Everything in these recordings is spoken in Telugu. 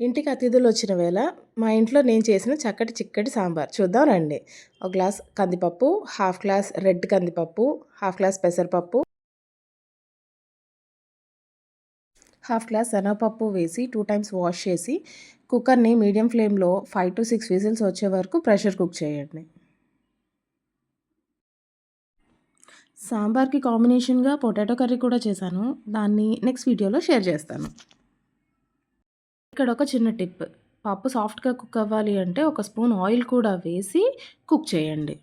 ఇంటికి అతిథులు వచ్చిన వేళ మా ఇంట్లో నేను చేసిన చక్కటి చిక్కటి సాంబార్. చూద్దాం రండి. ఒక గ్లాస్ కందిపప్పు హాఫ్ గ్లాస్ రెడ్ కందిపప్పు హాఫ్ గ్లాస్ పెసరపప్పు హాఫ్ గ్లాస్ శనగపప్పు వేసి టూ టైమ్స్ వాష్ చేసి కుక్కర్ని మీడియం ఫ్లేమ్లో ఫైవ్ టు సిక్స్ విజిల్స్ వచ్చే వరకు ప్రెషర్ కుక్ చేయండి. సాంబార్కి కాంబినేషన్గా పొటాటో కర్రీ కూడా చేశాను. దాన్ని నెక్స్ట్ వీడియోలో షేర్ చేస్తాను. ఇక్కడ ఒక చిన్న టిప్. పప్పు సాఫ్ట్గా కుక్ అవ్వాలి అంటే ఒక స్పూన్ ఆయిల్ కూడా వేసి కుక్ చేయండి.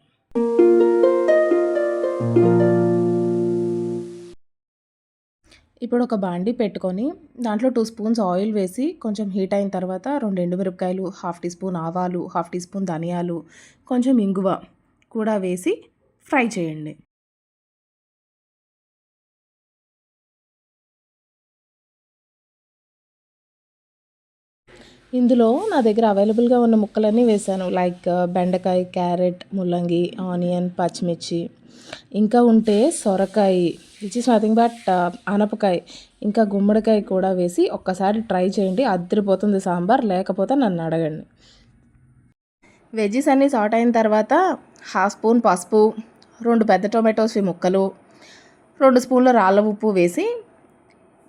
ఇప్పుడు ఒక బాండి పెట్టుకొని దాంట్లో టూ స్పూన్స్ ఆయిల్ వేసి కొంచెం హీట్ అయిన తర్వాత రెండు ఎండుమిరపకాయలు హాఫ్ టీ స్పూన్ ఆవాలు హాఫ్ టీ స్పూన్ ధనియాలు కొంచెం ఇంగువ కూడా వేసి ఫ్రై చేయండి. ఇందులో నా దగ్గర అవైలబుల్గా ఉన్న ముక్కలన్నీ వేసాను లైక్ uh, బెండకాయ క్యారెట్ ముల్లంగి ఆనియన్ పచ్చిమిర్చి. ఇంకా ఉంటే సొరకాయ విచ్ ఇస్ నథింగ్ బట్ అనపకాయ ఇంకా గుమ్మడికాయ కూడా వేసి ఒక్కసారి ట్రై చేయండి. అద్దరిపోతుంది సాంబార్ లేకపోతే నన్ను అడగండి. వెజ్జెస్ అన్నీ సాట్ అయిన తర్వాత హాఫ్ స్పూన్ పసుపు రెండు పెద్ద టొమాటోస్ ముక్కలు రెండు స్పూన్ల రాళ్ళ ఉప్పు వేసి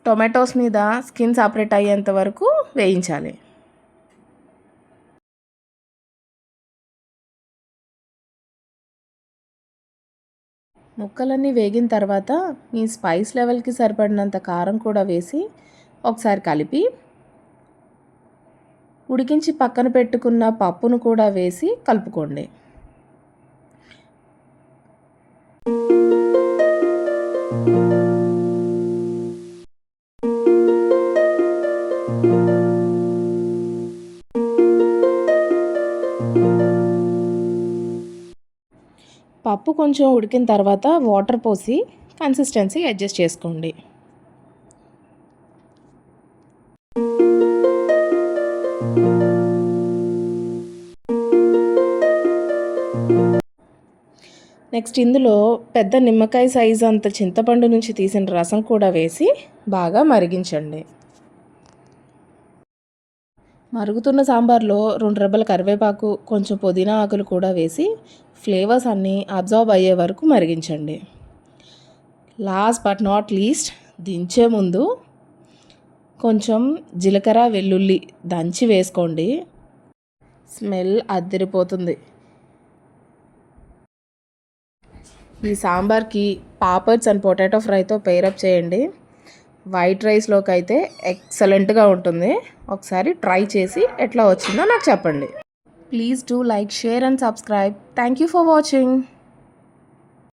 టొమాటోస్ మీద స్కిన్ సపరేట్ అయ్యేంత వరకు వేయించాలి. ముక్కలన్నీ వేగిన తర్వాత మీ స్పైస్ లెవెల్కి సరిపడినంత కారం కూడా వేసి ఒకసారి కలిపి ఉడికించి పక్కన పెట్టుకున్న పప్పును కూడా వేసి కలుపుకోండి. పప్పు కొంచెం ఉడికిన తర్వాత వాటర్ పోసి కన్సిస్టెన్సీ అడ్జస్ట్ చేసుకోండి. నెక్స్ట్ ఇందులో పెద్ద నిమ్మకాయ సైజు అంత చింతపండు నుంచి తీసిన రసం కూడా వేసి బాగా మరిగించండి. మరుగుతున్న సాంబార్లో రెండు రెబ్బల కరివేపాకు కొంచెం పుదీనా ఆకులు కూడా వేసి ఫ్లేవర్స్ అన్నీ అబ్జర్వ్ అయ్యే వరకు మరిగించండి. లాస్ట్ బట్ నాట్ లీస్ట్ దించే ముందు కొంచెం జీలకర్ర వెల్లుల్లి దంచి వేసుకోండి. స్మెల్ అద్దరిపోతుంది. ఈ సాంబార్కి పాపడ్స్ అండ్ పొటాటో ఫ్రైతో పేరప్ చేయండి. వైట్ రైస్లోకి అయితే ఎక్సలెంట్గా ఉంటుంది. ఒకసారి ట్రై చేసి ఎట్లా వచ్చిందో నాకు చెప్పండి. Please do like, share and subscribe. Thank you for watching.